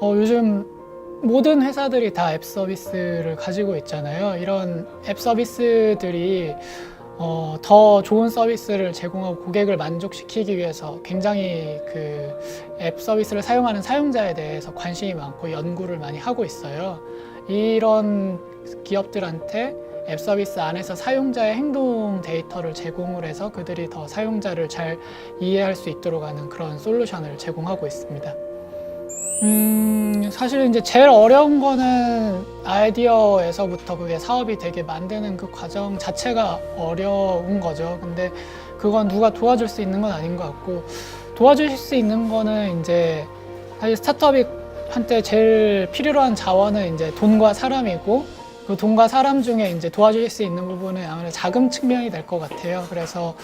어, 요즘 모든 회사들이 다 앱 서비스를 가지고 있잖아요. 이런 앱 서비스들이 어, 더 좋은 서비스를 제공하고 고객을 만족시키기 위해서 굉장히 그 앱 서비스를 사용하는 사용자에 대해서 관심이 많고 연구를 많이 하고 있어요. 이런 기업들한테 앱 서비스 안에서 사용자의 행동 데이터를 제공을 해서 그들이 더 사용자를 잘 이해할 수 있도록 하는 그런 솔루션을 제공하고 있습니다. 음, 사실 이제 제일 어려운 거는 아이디어에서부터 그게 사업이 되게 만드는 그 과정 자체가 어려운 거죠. 근데 그건 누가 도와줄 수 있는 건 아닌 것 같고 도와주실 수 있는 거는 이제 사실 스타트업이 한때 제일 필요로 한 자원은 이제 돈과 사람이고 그 돈과 사람 중에 이제 도와주실 수 있는 부분은 아무래도 자금 측면이 될 것 같아요. 그래서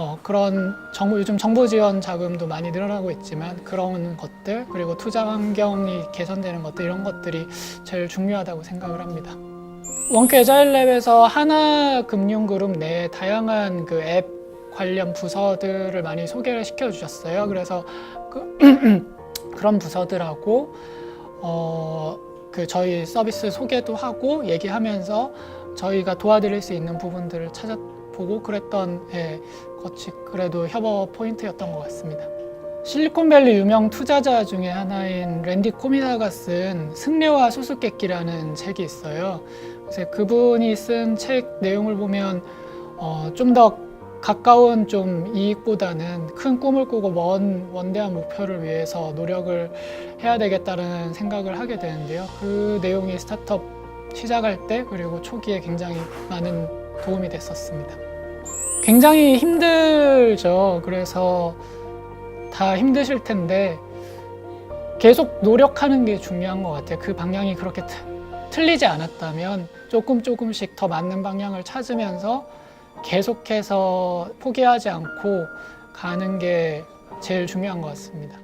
어, 그런 정부, 요즘 정부 지원 자금도 많이 늘어나고 있지만 그런 것들 그리고 투자 환경이 개선되는 것들 이런 것들이 제일 중요하다고 생각을 합니다. 원큐 에자일랩에서 하나금융그룹 내에 다양한 그 앱 관련 부서들을 많이 소개를 시켜주셨어요. 그래서 그, 그런 부서들하고 어, 그 저희 서비스 소개도 하고 얘기하면서 저희가 도와드릴 수 있는 부분들을 찾아 보고 그랬던 예, 것이 그래도 협업 포인트였던 것 같습니다. 실리콘밸리 유명 투자자 중에 하나인 랜디 코미나가 쓴 승려와 수수께끼라는 책이 있어요. 그래서 그분이 쓴 책 내용을 보면 어, 좀더 가까운 좀 이익보다는 큰 꿈을 꾸고 먼 원대한 목표를 위해서 노력을 해야 되겠다는 생각을 하게 되는데요. 그 내용이 스타트업 시작할 때 그리고 초기에 굉장히 많은 도움이 됐었습니다. 굉장히 힘들죠. 그래서 다 힘드실 텐데 계속 노력하는 게 중요한 것 같아요. 그 방향이 그렇게 트- 틀리지 않았다면 조금 조금씩 더 맞는 방향을 찾으면서 계속해서 포기하지 않고 가는 게 제일 중요한 것 같습니다.